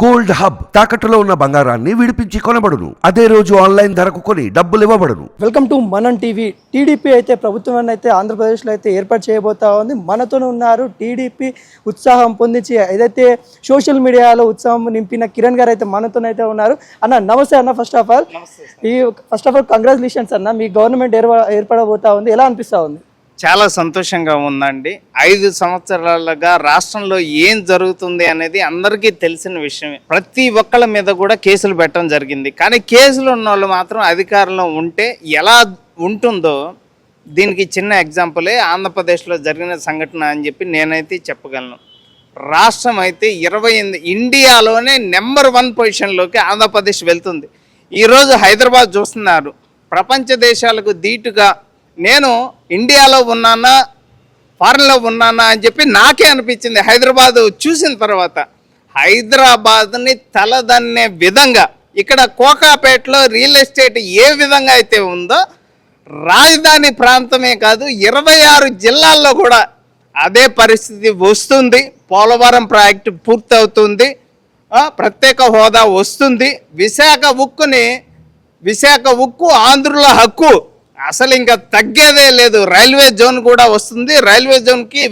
Gold hub తాకట్టులో ఉన్న బంగారాన్ని విడిపించి కొనబడును. అదే రోజు ఆన్లైన్ ధరకు కొని డబ్బులు ఇవ్వబడును. వెల్కమ్ టు మనం టీవీ. టీడీపీ అయితే ప్రభుత్వాన్ని అయితే ఆంధ్రప్రదేశ్లో అయితే ఏర్పాటు చేయబోతా ఉంది. మనతోనే ఉన్నారు. టీడీపీ ఉత్సాహం పొందించి ఏదైతే సోషల్ మీడియాలో ఉత్సాహం నింపిన కిరణ్ గారు అయితే మనతోనైతే ఉన్నారు. అన్న నమస్తే అన్న ఫస్ట్ ఆఫ్ ఆల్ ఈ ఫస్ట్ ఆఫ్ ఆల్ కంగ్రాచులేషన్స్ అన్న. మీ గవర్నమెంట్ ఏర్ప ఏర్పడబోతా ఉంది. ఎలా అనిపిస్తా ఉంది? చాలా సంతోషంగా ఉందండి. ఐదు సంవత్సరాలుగా రాష్ట్రంలో ఏం జరుగుతుంది అనేది అందరికీ తెలిసిన విషయమే. ప్రతి ఒక్కళ్ళ మీద కూడా కేసులు పెట్టడం జరిగింది. కానీ కేసులు ఉన్న వాళ్ళు మాత్రం అధికారంలో ఉంటే ఎలా ఉంటుందో దీనికి చిన్న ఎగ్జాంపులే ఆంధ్రప్రదేశ్లో జరిగిన సంఘటన అని చెప్పి నేనైతే చెప్పగలను. రాష్ట్రం అయితే ఇరవై ఎనిమిది ఇండియాలోనే నెంబర్ వన్ పొజిషన్లోకి ఆంధ్రప్రదేశ్ వెళ్తుంది. ఈరోజు హైదరాబాద్ చూస్తున్నారు. ప్రపంచ దేశాలకు ధీటుగా నేను ఇండియాలో ఉన్నానా ఫారెన్లో ఉన్నానా అని చెప్పి నాకే అనిపించింది హైదరాబాద్ చూసిన తర్వాత. హైదరాబాద్ని తలదన్నే విధంగా ఇక్కడ కోకాపేటలో రియల్ ఎస్టేట్ ఏ విధంగా అయితే ఉందో రాజధాని ప్రాంతమే కాదు ఇరవై ఆరు జిల్లాల్లో కూడా అదే పరిస్థితి వస్తుంది. పోలవరం ప్రాజెక్టు పూర్తవుతుంది. ప్రత్యేక హోదా వస్తుంది. విశాఖ ఉక్కుని విశాఖ ఉక్కు ఆంధ్రుల హక్కు. అసలు ఇంకా తగ్గేదే లేదు. రైల్వే జోన్ కూడా వస్తుంది. రైల్వే జోన్కి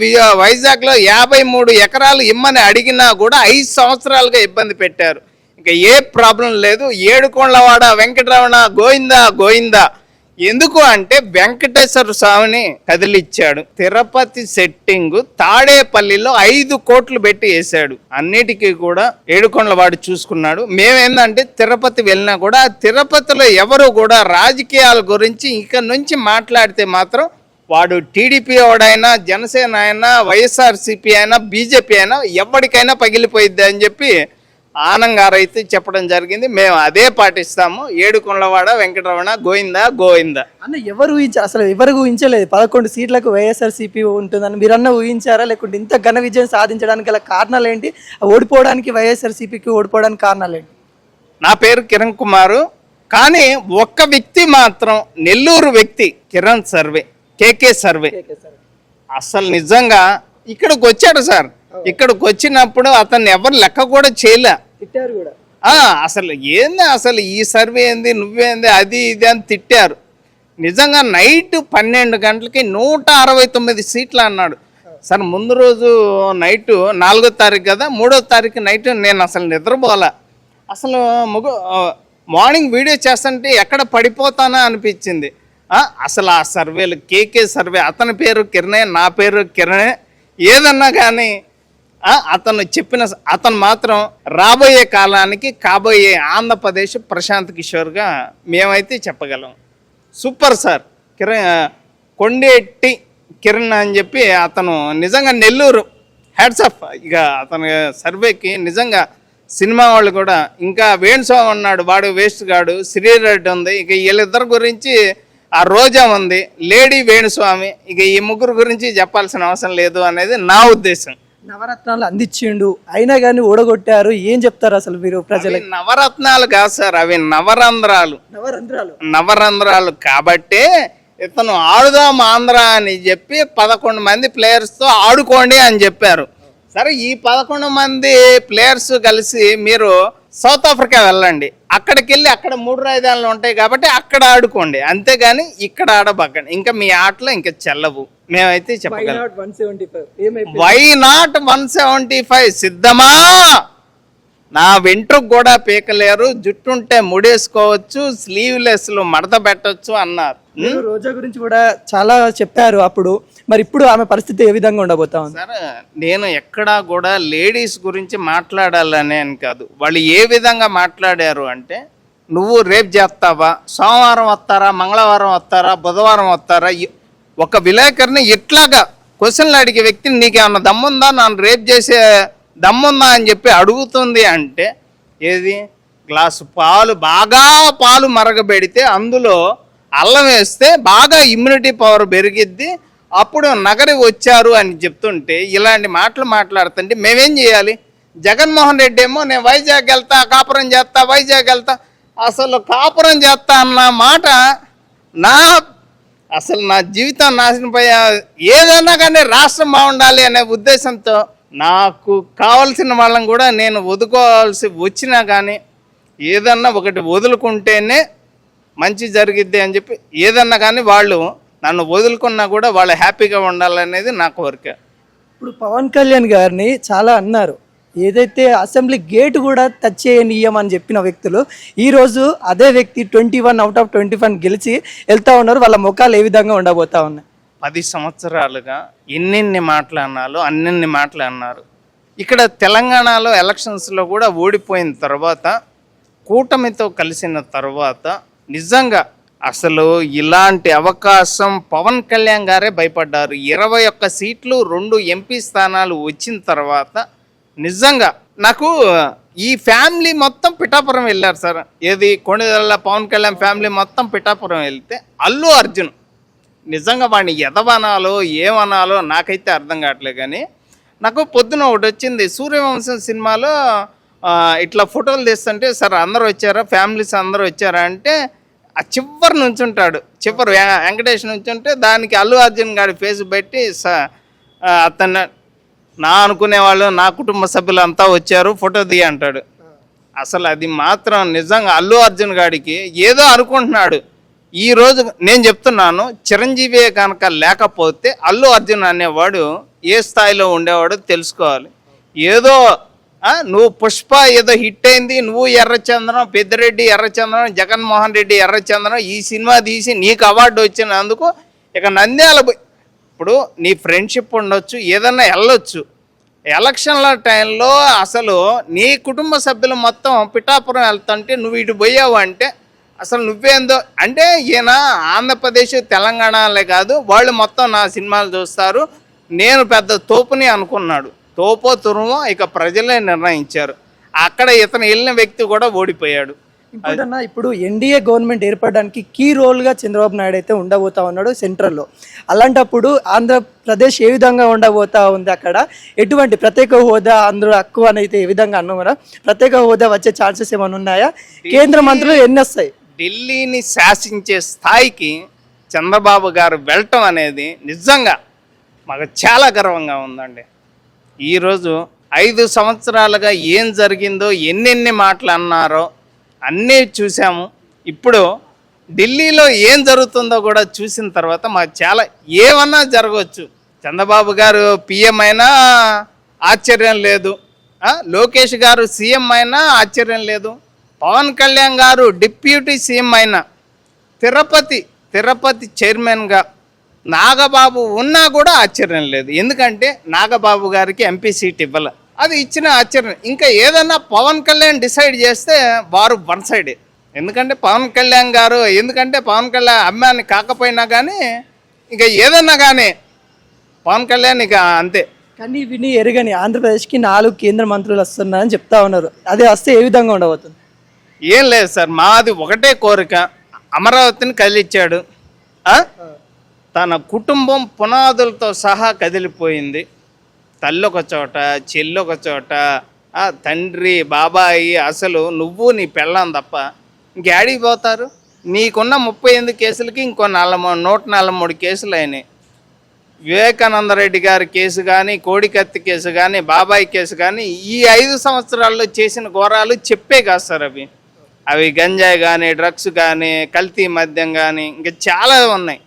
వైజాగ్లో యాభై మూడు ఎకరాలు ఇమ్మని అడిగినా కూడా ఐదు సంవత్సరాలుగా ఇబ్బంది పెట్టారు. ఇంకా ఏ ప్రాబ్లం లేదు. ఏడుకోళ్ళవాడ వెంకటరమణ గోయిందా గోయిందా ఎందుకు అంటే వెంకటేశ్వర స్వామిని కదిలిచ్చాడు. తిరుపతి సెట్టింగ్ తాడేపల్లిలో ఐదు కోట్లు పెట్టి వేశాడు. అన్నిటికీ కూడా ఏడుకొండల వాడు చూసుకున్నాడు. మేమేందంటే తిరుపతి వెళ్ళినా కూడా తిరుపతిలో ఎవరు కూడా రాజకీయాల గురించి ఇక నుంచి మాట్లాడితే మాత్రం వాడు టీడీపీ వాడైనా జనసేన అయినా వైఎస్ఆర్సీపీ అయినా బీజేపీ అయినా ఎవరికైనా పగిలిపోయిద్ది అని చెప్పి ఆనంద్ గారు అయితే చెప్పడం జరిగింది. మేము అదే పాటిస్తాము. ఏడుకొండలవాడ వెంకటరమణ గోయిందా గోయిందా అన్న ఎవరు ఊహించారు అసలు ఎవరు ఊహించలేదు. పదకొండు సీట్లకు వైఎస్ఆర్సీపీ ఉంటుందని మీరన్న ఊహించారా? లేకుంటే ఇంత ఘన విజయం సాధించడానికి గల కారణాలు ఏంటి ఓడిపోవడానికి వైఎస్ఆర్సీపీకి ఓడిపోవడానికి కారణాలు ఏంటి నా పేరు కిరణ్ కుమారు. కానీ ఒక్క వ్యక్తి మాత్రం నెల్లూరు వ్యక్తి కిరణ్ సర్వే. KK survey. అసలు నిజంగా ఇక్కడికి వచ్చాడు సార్. ఇక్కడికి వచ్చినప్పుడు అతన్ని ఎవరు లెక్క కూడా చేయలే. తిట్టారు కూడా. ఆ, అసలు ఏంది అసలు ఈ సర్వే ఏంది నువ్వేంది అది ఇది అని తిట్టారు. నిజంగా నైట్ పన్నెండు గంటలకి నూట అరవై తొమ్మిది సీట్లు అన్నాడు. సార్ ముందు రోజు నైట్ నాలుగో తారీఖు కదా మూడో తారీఖు నైట్ నేను అసలు నిద్రపోలే. అసలు ముగ మార్నింగ్ వీడియో చేస్తుంటే ఎక్కడ పడిపోతానా అనిపించింది. ఆ, అసలు ఆ సర్వేలు కేకే సర్వే అతని పేరు కిరణే నా పేరు కిరణే ఏదన్నా కానీ అతను చెప్పిన అతను మాత్రం రాబోయే కాలానికి కాబోయే ఆంధ్రప్రదేశ్ ప్రశాంత్ కిషోర్గా మేమైతే చెప్పగలం. Super sir. కిరణ్ కొండేటి కిరణ్ అని చెప్పి అతను నిజంగా నెల్లూరు. హ్యాడ్స్ ఆఫ్ ఇక అతని సర్వేకి నిజంగా సినిమా వాళ్ళు కూడా ఇంకా వేణుస్వామి ఉన్నాడు వాడు వేస్ట్ గాడు శ్రీరెడ్డి ఉంది. ఇక వీళ్ళిద్దరి గురించి ఆ రోజా ఉంది. లేడీ వేణుస్వామి ఇక ఈ ముగ్గురు గురించి చెప్పాల్సిన అవసరం లేదు అనేది నా ఉద్దేశం. నవరత్నాలు అందించిండు. అయినా కానీ ఓడగొట్టారు ఏం చెప్తారు అసలు మీరు ప్రజలకి? అవి నవరత్నాలు కాదు సార్ అవి నవరంధ్రాలు. నవరంధ్రాలు. నవరంధ్రాలు కాబట్టే ఇతను ఆడుదాం ఆంధ్ర అని చెప్పి పదకొండు మంది ప్లేయర్స్తో ఆడుకోండి అని చెప్పారు. సరే ఈ పదకొండు మంది ప్లేయర్స్ కలిసి మీరు సౌత్ ఆఫ్రికా వెళ్ళండి. అక్కడికి వెళ్ళి అక్కడ మూడు రాజధానులు ఉంటాయి కాబట్టి అక్కడ ఆడుకోండి. అంతేగాని ఇక్కడ ఆడబక్కండి ఇంకా మీ ఆటలో ఇంకా చెల్లవు. మేమైతే చెప్పగలం. Why not one seventy five సిద్ధమా? నా వెంట్రుకు కూడా పీకలేరు జుట్టుంటే ముడేసుకోవచ్చు స్లీవ్లెస్లు మడత పెట్టొచ్చు అన్నారు. రోజా గురించి కూడా చాలా చెప్పారు అప్పుడు. మరి ఇప్పుడు ఆమె పరిస్థితి ఏ విధంగా ఉండబోతా ఉంది? సరే నేను ఎక్కడా కూడా లేడీస్ గురించి మాట్లాడాలని అని కాదు. వాళ్ళు ఏ విధంగా మాట్లాడారు అంటే నువ్వు రేపు చేస్తావా? సోమవారం వస్తారా? మంగళవారం వస్తారా? బుధవారం వస్తారా? ఒక విలేకరిని ఇట్లాగా క్వశ్చన్లు అడిగే వ్యక్తిని నీకేమన్నా దమ్ముందా? నన్ను రేపు చేసే దమ్ముందా అని చెప్పి అడుగుతుంది అంటే ఏది? గ్లాసు పాలు బాగా పాలు మరగబెడితే అందులో అల్లం వేస్తే బాగా ఇమ్యూనిటీ పవర్ పెరిగిద్ది. అప్పుడు నగరి వచ్చారు అని చెప్తుంటే ఇలాంటి మాటలు మాట్లాడుతుంటే మేమేం చేయాలి? జగన్మోహన్ రెడ్డి ఏమో నేను వైజాగ్ వెళ్తా కాపురం చేస్తా వైజాగ్ వెళ్తా. అసలు కాపురం చేస్తా అన్న మాట నా అసలు నా జీవితం నాశనం పోయా ఏదైనా కానీ రాష్ట్రం బాగుండాలి అనే ఉద్దేశంతో నాకు కావలసిన వాళ్ళని కూడా నేను వదుకోవాల్సి వచ్చినా కానీ ఏదన్నా ఒకటి వదులుకుంటేనే మంచి జరిగిద్ది అని చెప్పి ఏదన్నా కానీ వాళ్ళు నన్ను వదులుకున్నా కూడా వాళ్ళు హ్యాపీగా ఉండాలనేది నా కోరిక. ఇప్పుడు పవన్ కళ్యాణ్ గారిని చాలా అన్నారు. ఏదైతే అసెంబ్లీ గేట్ కూడా టచ్ చేయనీయమని చెప్పిన వ్యక్తులు ఈరోజు అదే వ్యక్తి twenty one out of twenty one గెలిచి వెళ్తా ఉన్నారు. వాళ్ళ ముఖాలు ఏ విధంగా ఉండబోతా ఉన్నాయి? పది సంవత్సరాలుగా ఎన్నెన్ని మాటలు అన్నాలో అన్నెన్ని మాటలు అన్నారు ఇక్కడ తెలంగాణలో ఎలక్షన్స్లో కూడా ఓడిపోయిన తర్వాత కూటమితో కలిసిన తర్వాత నిజంగా అసలు ఇలాంటి అవకాశం పవన్ కళ్యాణ్ గారే భయపడ్డారు. ఇరవై ఒక్క సీట్లు రెండు ఎంపీ స్థానాలు వచ్చిన తర్వాత నిజంగా నాకు ఈ ఫ్యామిలీ మొత్తం పిఠాపురం వెళ్ళారు సార్. ఏది కొణిదెల పవన్ కళ్యాణ్ ఫ్యామిలీ మొత్తం పిఠాపురం వెళ్తే అల్లు అర్జున్ నిజంగా వాడిని ఎదవనాలో ఏమనాలో నాకైతే అర్థం కావట్లేదు కానీ నాకు పొద్దున ఒకటి వచ్చింది. సూర్యవంశం సినిమాలో ఇట్లా ఫోటోలు తీస్తుంటే సార్ అందరూ వచ్చారా? ఫ్యామిలీస్ అందరూ వచ్చారా? అంటే ఆ చివరి నుంచి ఉంటాడు. చివరి వెంకటేష్ నుంచి ఉంటే దానికి అల్లు అర్జున్ గారి ఫేస్ పెట్టి స అతను నా అనుకునేవాళ్ళు నా కుటుంబ సభ్యులు అంతా వచ్చారు ఫోటో తీయ అంటాడు. అసలు అది మాత్రం నిజంగా అల్లు అర్జున్ గాడికి ఏదో అనుకుంటున్నాడు. ఈరోజు నేను చెప్తున్నాను చిరంజీవి కనుక లేకపోతే అల్లు అర్జున్ అనేవాడు ఏ స్థాయిలో ఉండేవాడో తెలుసుకోవాలి. ఏదో నువ్వు పుష్ప ఏదో హిట్ అయింది నువ్వు ఎర్రచంద్రం పెద్దిరెడ్డి ఎర్రచంద్రం జగన్మోహన్ రెడ్డి ఎర్రచంద్రం ఈ సినిమా తీసి నీకు అవార్డు వచ్చినందుకు ఇక నంద్యాల ఇప్పుడు నీ ఫ్రెండ్షిప్ ఉండొచ్చు ఏదన్నా వెళ్ళొచ్చు. ఎలక్షన్ల టైంలో అసలు నీ కుటుంబ సభ్యులు మొత్తం పిఠాపురం వెళ్తుంటే నువ్వు ఇటు పోయావు అంటే అసలు నువ్వేందో అంటే ఈయన ఆంధ్రప్రదేశ్ తెలంగాణలే కాదు వాళ్ళు మొత్తం నా సినిమాలు చూస్తారు. నేను పెద్ద తోపుని అనుకున్నాడు. తోపో తురుమో ఇక ప్రజలే నిర్ణయించారు. అక్కడ ఇతను వెళ్ళిన వ్యక్తి కూడా ఓడిపోయాడు. ఇప్పుడన్నా ఇప్పుడు ఎన్డీఏ గవర్నమెంట్ ఏర్పడడానికి కీ రోల్గా చంద్రబాబు నాయుడు అయితే ఉండబోతా ఉన్నాడు సెంట్రల్లో. అలాంటప్పుడు ఆంధ్రప్రదేశ్ ఏ విధంగా ఉండబోతా ఉంది అక్కడ? ఎటువంటి ప్రత్యేక హోదా ఆంధ్ర హక్కు అని అయితే ఏ విధంగా అన్నాం కదా ప్రత్యేక హోదా వచ్చే ఛాన్సెస్ ఏమైనా ఉన్నాయా? కేంద్ర మంత్రులు ఎన్ని వస్తాయి ఢిల్లీని శాసించే స్థాయికి చంద్రబాబు గారు వెళ్ళటం అనేది నిజంగా మాకు చాలా గర్వంగా ఉందండి. ఈరోజు ఐదు సంవత్సరాలుగా ఏం జరిగిందో ఎన్నెన్ని మాటలు అన్నారో అన్నీ చూసాము. ఇప్పుడు ఢిల్లీలో ఏం జరుగుతుందో కూడా చూసిన తర్వాత మాకు చాలా ఏమన్నా జరగవచ్చు. చంద్రబాబు గారు పిఎం అయినా ఆశ్చర్యం లేదు. లోకేష్ గారు సీఎం అయినా ఆశ్చర్యం లేదు. పవన్ కళ్యాణ్ గారు డిప్యూటీ సీఎం అయిన తిరుపతి తిరుపతి చైర్మన్గా నాగబాబు ఉన్నా కూడా ఆశ్చర్యం లేదు. ఎందుకంటే నాగబాబు గారికి ఎంపీ సీట్ ఇవ్వాల. అది ఇచ్చిన ఆశ్చర్యం. ఇంకా ఏదన్నా పవన్ కళ్యాణ్ డిసైడ్ చేస్తే వారు వన్ సైడే. ఎందుకంటే పవన్ కళ్యాణ్ గారు ఎందుకంటే పవన్ కళ్యాణ్ అమ్మాయిని కాకపోయినా కానీ ఇక ఏదన్నా కానీ పవన్ కళ్యాణ్ ఇక అంతే. కానీ విని ఎరగని ఆంధ్రప్రదేశ్కి నాలుగు కేంద్ర మంత్రులు వస్తున్నారని చెప్తా ఉన్నారు. అదే వస్తే ఏ విధంగా ఉండబోతుంది? ఏం లేదు సార్ మాది ఒకటే కోరిక. అమరావతిని కదిలిచ్చాడు. తన కుటుంబం పునాదులతో సహా కదిలిపోయింది. తల్లి ఒక చోట చెల్లి ఒక చోట తండ్రి బాబాయి అసలు నువ్వు నీ పెళ్ళాం తప్ప ఇంకేడికి పోతారు? నీకున్న ముప్పై ఎనిమిది కేసులకి ఇంకో నలభై నూట నలభై మూడు కేసులు అయినాయి. వివేకానంద రెడ్డి గారి కేసు కానీ కోడికత్తి కేసు కానీ బాబాయ్ కేసు కానీ ఈ ఐదు సంవత్సరాల్లో చేసిన ఘోరాలు చెప్పే కాదు సార్ అవి. అవి గంజాయి కానీ డ్రగ్స్ కానీ కల్తీ మద్యం కానీ ఇంకా చాలా ఉన్నాయి.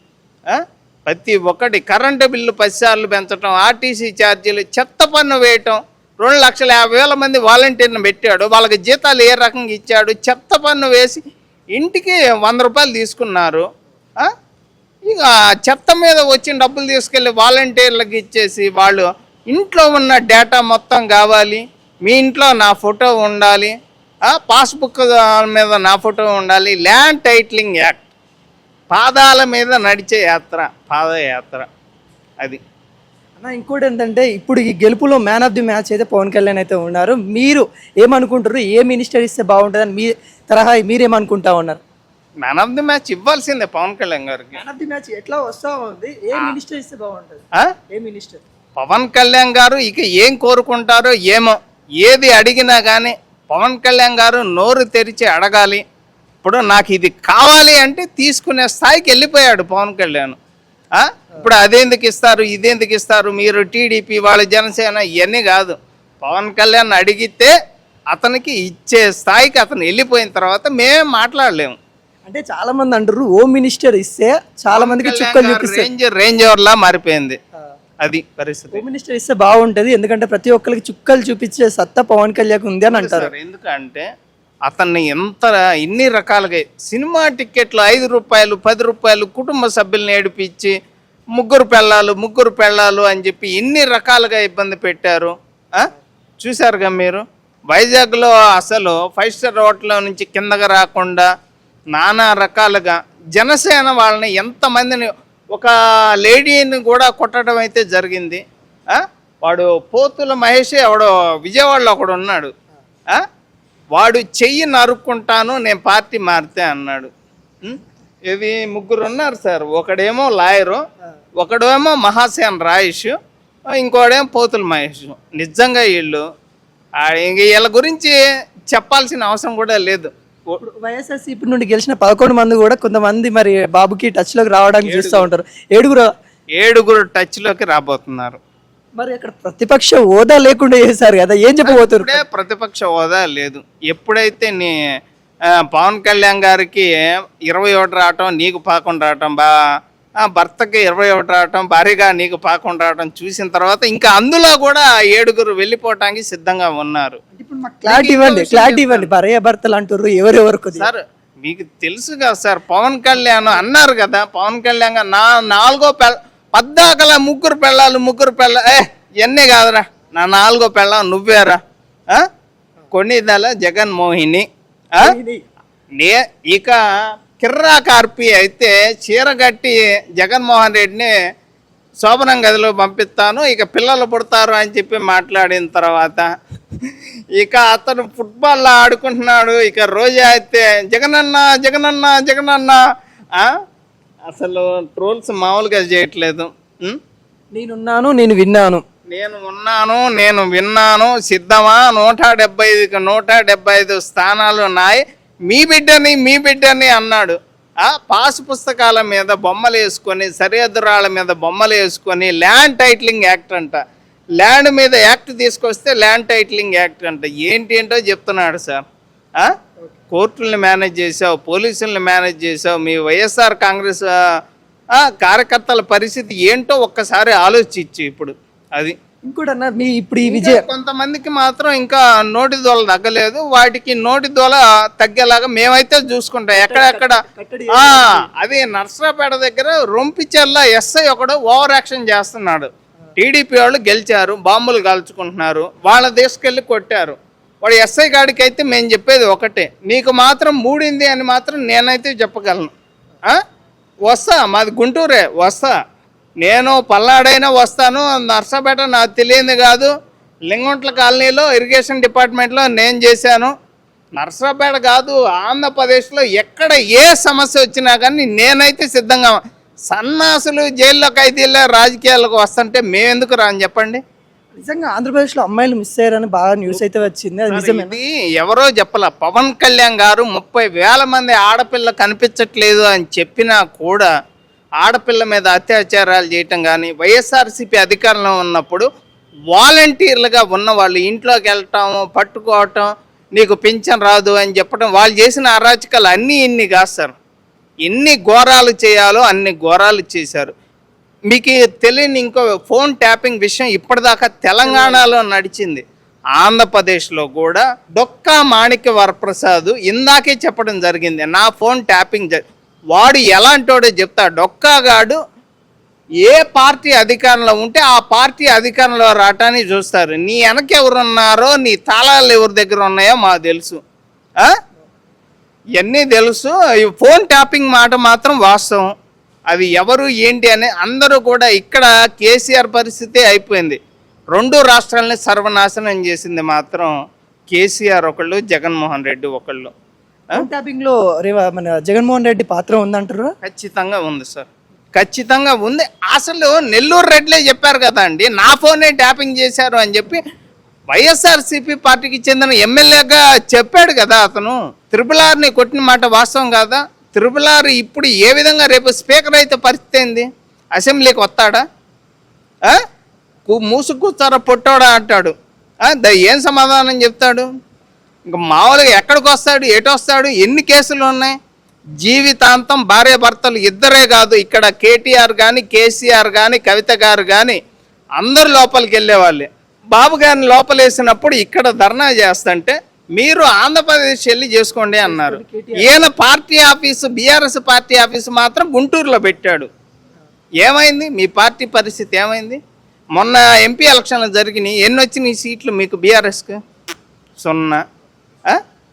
ప్రతి ఒక్కటి కరెంటు బిల్లు పది సార్లు పెంచడం ఆర్టీసీ ఛార్జీలు చెత్త పన్ను వేయటం రెండు లక్షల యాభై వేల మంది వాలంటీర్ని పెట్టాడు. వాళ్ళకి జీతాలు ఏ రకంగా ఇచ్చాడు? చెత్త పన్ను వేసి ఇంటికి వంద రూపాయలు తీసుకున్నారు. ఇక చెత్త మీద వచ్చిన డబ్బులు తీసుకెళ్ళి వాలంటీర్లకు ఇచ్చేసి వాళ్ళు ఇంట్లో ఉన్న డేటా మొత్తం కావాలి. మీ ఇంట్లో నా ఫోటో ఉండాలి. పాస్బుక్ మీద నా ఫోటో ఉండాలి. Land titling act. పాదాల మీద నడిచే యాత్ర పాదయాత్ర అది. అన్న ఇంకోటి ఏంటంటే ఇప్పుడు ఈ గెలుపులో మ్యాన్ ఆఫ్ ది మ్యాచ్ అయితే పవన్ కళ్యాణ్ అయితే ఉన్నారు. మీరు ఏమనుకుంటారు ఏ మినిస్టర్ ఇస్తే బాగుంటుందని మీ తరహా మీరేమనుకుంటా ఉన్నారు? మ్యాన్ ఆఫ్ ది మ్యాచ్ ఇవ్వాల్సిందే పవన్ కళ్యాణ్ గారికి. మ్యాన్ ఆఫ్ ది మ్యాచ్ ఎట్లా వస్తా ఉంది? ఏ మినిస్టర్ ఇస్తే బాగుంటుంది? ఏ మినిస్టర్? పవన్ కళ్యాణ్ గారు ఇక ఏం కోరుకుంటారో ఏమో. ఏది అడిగినా కానీ పవన్ కళ్యాణ్ గారు నోరు తెరిచి అడగాలి. ఇప్పుడు నాకు ఇది కావాలి అంటే తీసుకునే స్థాయికి వెళ్ళిపోయాడు పవన్ కళ్యాణ్? ఇప్పుడు అదెందుకు ఇస్తారు ఇదెందుకు ఇస్తారు? మీరు టీడీపీ వాళ్ళ జనసేన ఇవన్నీ కాదు. పవన్ కళ్యాణ్ అడిగితే అతనికి ఇచ్చే స్థాయికి అతను వెళ్ళిపోయిన తర్వాత మేమేం మాట్లాడలేము. అంటే చాలా మంది అంటారు హోమ్ మినిస్టర్ ఇస్తే చాలా మందికి రేంజ్ రేంజ్ లా మారిపోయింది. అది పరిస్థితి. హోమ్ మినిస్టర్ ఇస్తే బాగుంటది ఎందుకంటే ప్రతి ఒక్కరికి చుక్కలు చూపించే సత్తా పవన్ కళ్యాణ్ ఉంది అని అంటారు. ఎందుకంటే అతన్ని ఎంత ఇన్ని రకాలుగా సినిమా టిక్కెట్లు ఐదు రూపాయలు పది రూపాయలు కుటుంబ సభ్యుల్ని ఏడిపించి ముగ్గురు పెళ్ళాలు ముగ్గురు పెళ్ళాలు అని చెప్పి ఎన్ని రకాలుగా ఇబ్బంది పెట్టారు? చూశారుగా మీరు? వైజాగ్లో అసలు ఫైవ్ స్టార్ హోటల్ నుంచి కిందగా రాకుండా నానా రకాలుగా జనసేన వాళ్ళని ఎంతమందిని ఒక లేడీని కూడా కొట్టడం అయితే జరిగింది. వాడు పోతుల మహేష్ ఎవడో విజయవాడలో ఒకడు ఉన్నాడు. వాడు చెయ్యి నరుక్కుంటాను నేను పార్టీ మారితే అన్నాడు. ఇవి ఇది ముగ్గురు ఉన్నారు సార్. ఒకడేమో లాయరు ఒకడేమో మహాసేన్ రాయేష్ ఇంకోడేమో పోతుల మహేష్. నిజంగా వీళ్ళు ఇంక వీళ్ళ గురించి చెప్పాల్సిన అవసరం కూడా లేదు. వైఎస్ఆర్సీపీ నుండి గెలిచిన పదకొండు మంది కూడా కొంతమంది మరి బాబుకి టచ్లోకి రావడానికి చూస్తూ ఉంటారు. ఏడుగురు ఏడుగురు టచ్లోకి రాబోతున్నారు. మరి అక్కడ ప్రతిపక్ష హోదా లేకుండా చేశారు కదా ఏం చెప్పబోతున్నారు? ఇప్పుడే ప్రతిపక్ష హోదా లేదు. ఎప్పుడైతే నీ పవన్ కళ్యాణ్ గారికి ఇరవై ఒకటి రావటం నీకు పాకుండా రావటం బా భర్తకి ఇరవై ఒకటి రావటం భారీగా నీకు పాకుండా రావటం చూసిన తర్వాత ఇంకా అందులో కూడా ఏడుగురు వెళ్ళిపోవటానికి సిద్ధంగా ఉన్నారు. క్లారిటీ ఇవ్వండి క్లారిటీ ఇవ్వండి. భార్య భర్తలు అంటారు ఎవరెవరు కొద్దిగా సార్ మీకు తెలుసు కదా సార్ పవన్ కళ్యాణ్ అన్నారు కదా పవన్ కళ్యాణ్ గారు నా నాలుగో పెళ్ళ పద్దాకల ముగ్గురు పెళ్ళాలు ముగ్గురు పెళ్ళ ఏ ఎన్నే కాదురా. నా నాలుగో పెళ్ళ నువ్వేరా? ఆ? కొన్నిదల జగన్మోహిని. ఆ? నే ఇక కిర్రా కార్పి అయితే చీర కట్టి జగన్మోహన్ రెడ్డిని శోభనం గదిలో పంపిస్తాను ఇక పిల్లలు పుడతారు అని చెప్పి మాట్లాడిన తర్వాత ఇక అతను ఫుట్బాల్ ఆడుకుంటున్నాడు. ఇక రోజా అయితే జగనన్న జగనన్న జగనన్న? అసలు ట్రోల్స్ మామూలుగా చేయట్లేదు? నేనున్నాను నేను విన్నాను. నేను ఉన్నాను నేను విన్నాను. సిద్ధమా? నూట డెబ్బై ఐదుకి నూట డెబ్బై ఐదు స్థానాలు నాయి మీ బిడ్డని మీ బిడ్డని అన్నాడు. ఆ పాస్ పుస్తకాల మీద బొమ్మలు వేసుకొని సరిహద్దురాళ్ళ మీద బొమ్మలు వేసుకొని ల్యాండ్ టైటిలింగ్ యాక్ట్ అంట. ల్యాండ్ మీద యాక్ట్ తీసుకొస్తే ల్యాండ్ టైటిలింగ్ యాక్ట్ అంట. ఏంటి ఏంటో చెప్తున్నాడు సార్. కోర్టులను కోర్టుల్ని మేనేజ్ చేసావు పోలీసులను మేనేజ్ చేసావు మీ వైఎస్ఆర్ కాంగ్రెస్ కార్యకర్తల పరిస్థితి ఏంటో ఒక్కసారి ఆలోచించు ఇప్పుడు. అది ఇంకోటి అన్న మీ ఇప్పుడు ఈ విజయ కొంతమందికి మాత్రం ఇంకా నోటి దోల తగ్గలేదు. వాటికి నోటి దోల తగ్గేలాగా మేమైతే చూసుకుంటాం. ఎక్కడెక్కడ అది నర్సరాపేట దగ్గర రొంపిచెల్ల ఎస్ఐ ఒకడు ఓవర్ యాక్షన్ చేస్తున్నాడు. టీడీపీ వాళ్ళు గెలిచారు బాంబులు కాల్చుకుంటున్నారు వాళ్ళ తీసుకెళ్ళి కొట్టారు. వాడు ఎస్ఐ గాడికి అయితే మేము చెప్పేది ఒకటే నీకు మాత్రం మూడింది అని మాత్రం నేనైతే చెప్పగలను? వస్తా మాది గుంటూరే వస్తా. నేను పల్నాడైనా వస్తాను నర్సాపేట నాకు తెలియదు కాదు. లింగొంట్ల కాలనీలో ఇరిగేషన్ డిపార్ట్మెంట్లో నేను చేశాను. నర్సాపేట కాదు ఆంధ్రప్రదేశ్లో ఎక్కడ ఏ సమస్య వచ్చినా కానీ నేనైతే సిద్ధంగా. సన్నాసులు జైల్లో ఖైదీల్లో రాజకీయాలకు వస్తుంటే మేమెందుకు రాని చెప్పండి. నిజంగా ఆంధ్రప్రదేశ్లో అమ్మాయిలు మిస్ అయ్యారని బాగా న్యూస్ అయితే వచ్చింది. అది నిజమే. ఎవరో చెప్పల? పవన్ కళ్యాణ్ గారు ముప్పై వేల మంది ఆడపిల్ల కనిపించట్లేదు అని చెప్పినా కూడా ఆడపిల్ల మీద అత్యాచారాలు చేయటం కానీ వైఎస్ఆర్సీపీ అధికారంలో ఉన్నప్పుడు వాలంటీర్లుగా ఉన్న వాళ్ళు ఇంట్లోకి వెళ్ళటం పట్టుకోవటం నీకు పింఛన్ రాదు అని చెప్పడం వాళ్ళు చేసిన అరాచకాలు అన్నీ ఇన్ని కాస్తారు. ఎన్ని ఘోరాలు చేయాలో అన్ని ఘోరాలు చేశారు. మీకు తెలియని ఇంకో ఫోన్ ట్యాపింగ్ విషయం ఇప్పటిదాకా తెలంగాణలో నడిచింది. ఆంధ్రప్రదేశ్లో కూడా డొక్కా మాణిక్య వరప్రసాద్ ఇందాకే చెప్పడం జరిగింది నా ఫోన్ ట్యాపింగ్ జరి వాడు ఎలాంటోడో చెప్తా డొక్కాగాడు ఏ పార్టీ అధికారంలో ఉంటే ఆ పార్టీ అధికారంలో రావటానికి చూస్తారు. నీ వెనక ఎవరున్నారో నీ తాళాలు ఎవరి దగ్గర ఉన్నాయో మాకు తెలుసు. ఇవన్నీ తెలుసు. ఈ ఫోన్ ట్యాపింగ్ మాట మాత్రం వాస్తవం. అవి ఎవరు ఏంటి అని అందరూ కూడా ఇక్కడ కేసీఆర్ పరిస్థితి అయిపోయింది. రెండు రాష్ట్రాలని సర్వనాశనం చేసింది మాత్రం కేసీఆర్ ఒకళ్ళు జగన్మోహన్ రెడ్డి ఒకళ్ళు. ట్యాపింగ్లో మన జగన్మోహన్ రెడ్డి పాత్ర ఉందంటారు? ఖచ్చితంగా ఉంది సార్ ఖచ్చితంగా ఉంది. అసలు నెల్లూరు రెడ్లే చెప్పారు కదా అండి నా ఫోనే ట్యాపింగ్ చేశారు అని చెప్పి వైఎస్ఆర్సీపీ పార్టీకి చెందిన ఎమ్మెల్యేగా చెప్పాడు కదా అతను. త్రిపుల్ ఆర్ని కొట్టిన మాట వాస్తవం కాదా? త్రిపుల్ ఆర్ ఇప్పుడు ఏ విధంగా రేపు స్పీకర్ అయితే పరిస్థితి ఏంది? అసెంబ్లీకి వస్తాడా? మూసుకు కూర్చారా పొట్టాడా అంటాడు. ఏం సమాధానం చెప్తాడు? ఇంకా మామూలుగా ఎక్కడికి వస్తాడు ఎటు వస్తాడు ఎన్ని కేసులు ఉన్నాయి? జీవితాంతం భార్య భర్తలు ఇద్దరే కాదు. ఇక్కడ కేటీఆర్ కానీ కేసీఆర్ కానీ కవిత గారు కానీ అందరు లోపలికి వెళ్ళేవాళ్ళే. బాబు గారిని లోపలేసినప్పుడు ఇక్కడ ధర్నా చేస్తుంటే మీరు ఆంధ్రప్రదేశ్ వెళ్ళి చేసుకోండి అన్నారు. ఈయన party office BRS party office మాత్రం గుంటూరులో పెట్టాడు. ఏమైంది? మీ పార్టీ పరిస్థితి ఏమైంది? మొన్న ఎంపీ ఎలక్షన్లు జరిగినాయి. ఎన్ని వచ్చినాయి సీట్లు మీకు బీఆర్ఎస్కి? సున్నా?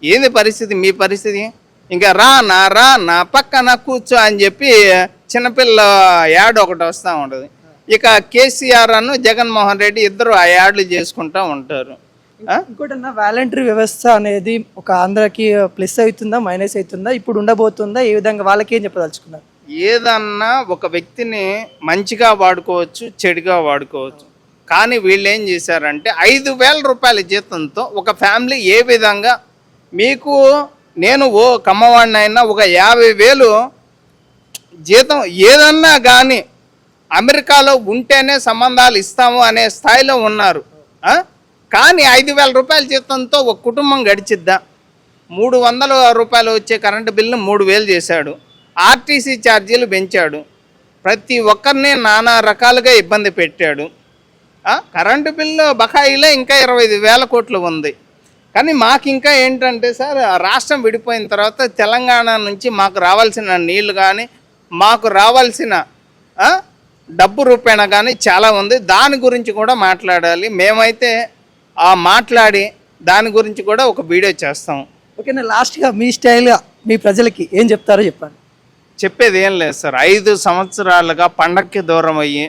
ఏంది పరిస్థితి? మీ పరిస్థితి? ఇంకా రా నా రా నా పక్కన కూర్చో అని చెప్పి చిన్నపిల్ల యాడ్ ఒకటి వస్తూ ఉంటుంది. ఇక కేసీఆర్ అను జగన్మోహన్ రెడ్డి ఇద్దరు ఆ యాడ్లు చేసుకుంటూ ఉంటారు. ఆ? ఇంకోటి వాలంటరీ వ్యవస్థ అనేది ఒక ఆంధ్రాకి ప్లస్ అవుతుందా మైనస్ అవుతుందా ఇప్పుడు ఉండబోతుందా ఏ విధంగా వాళ్ళకి ఏం చెప్పదలుచుకున్నారు? ఏదన్నా ఒక వ్యక్తిని మంచిగా వాడుకోవచ్చు చెడుగా వాడుకోవచ్చు. కానీ వీళ్ళు ఏం చేశారంటే ఐదు వేల రూపాయల జీతంతో ఒక ఫ్యామిలీ ఏ విధంగా మీకు నేను ఓ కమ్మవాడిని అయినా ఒక యాభై వేలు జీతం ఏదన్నా కానీ అమెరికాలో ఉంటేనే సంబంధాలు ఇస్తాము అనే స్థాయిలో ఉన్నారు. కానీ ఐదు వేల రూపాయల జీతంతో ఒక కుటుంబం గడిచిద్దా? మూడు వందల రూపాయలు వచ్చే కరెంటు బిల్లు మూడు వేలు చేశాడు. ఆర్టీసీ ఛార్జీలు పెంచాడు. ప్రతి ఒక్కరిని నానా రకాలుగా ఇబ్బంది పెట్టాడు. కరెంటు బిల్లు బకాయిలో ఇంకా ఇరవై ఐదు వేల కోట్లు ఉంది. కానీ మాకు ఇంకా ఏంటంటే సార్ ఆ రాష్ట్రం విడిపోయిన తర్వాత తెలంగాణ నుంచి మాకు రావాల్సిన నీళ్ళు కానీ మాకు రావాల్సిన డబ్బు రూపేణ కానీ చాలా ఉంది. దాని గురించి కూడా మాట్లాడాలి. మేమైతే ఆ మాట్లాడి దాని గురించి కూడా ఒక వీడియో చేస్తాం. ఓకేనా లాస్ట్గా మీ స్టైల్గా మీ ప్రజలకి ఏం చెప్తారో చెప్పండి చెప్పేది ఏం లేదు సార్. ఐదు సంవత్సరాలుగా పండక్కి దూరం అయ్యి?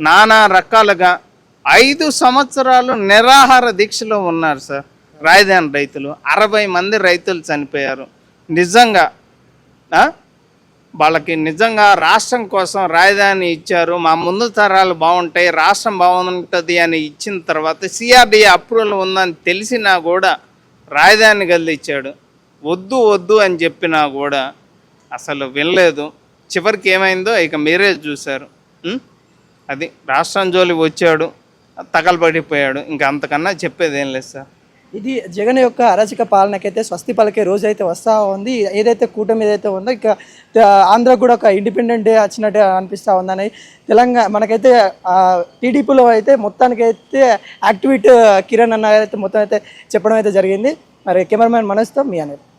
నానా రకాలుగా ఐదు సంవత్సరాలు నిరాహార దీక్షలో ఉన్నారు సార్. రాజధాని రైతులు. అరవై మంది రైతులు చనిపోయారు. నిజంగా వాళ్ళకి నిజంగా రాష్ట్రం కోసం రాజధాని ఇచ్చారు. మా ముందు తరాలు బాగుంటాయి రాష్ట్రం బాగుంటుంది అని ఇచ్చిన తర్వాత సిఆర్డీఏ అప్రూవల్ ఉందని తెలిసినా కూడా రాజధాని గదిలిచ్చాడు వద్దు వద్దు అని చెప్పినా కూడా అసలు వినలేదు. చివరికి ఏమైందో ఇక మీరే చూశారు. అది రాష్ట్రం జోలి వచ్చాడు. తగలబడిపోయాడు. ఇంకా అంతకన్నా చెప్పేది ఏం లేదు సార్. ఇది జగన్ యొక్క అరాచక పాలనకైతే స్వస్తి పలికే రోజు అయితే వస్తూ ఉంది. ఏదైతే కూటమి ఏదైతే ఉందో ఇక ఆంధ్ర కూడా ఒక ఇండిపెండెంట్ డే వచ్చినట్టు అనిపిస్తూ ఉందని. తెలంగాణ మనకైతే టీడీపీలో అయితే మొత్తానికైతే యాక్టివిటీ కిరణ్ అన్న అయితే మొత్తం అయితే చెప్పడం అయితే జరిగింది. మరి కెమెరామ్యాన్ మనస్తో మీ అనేది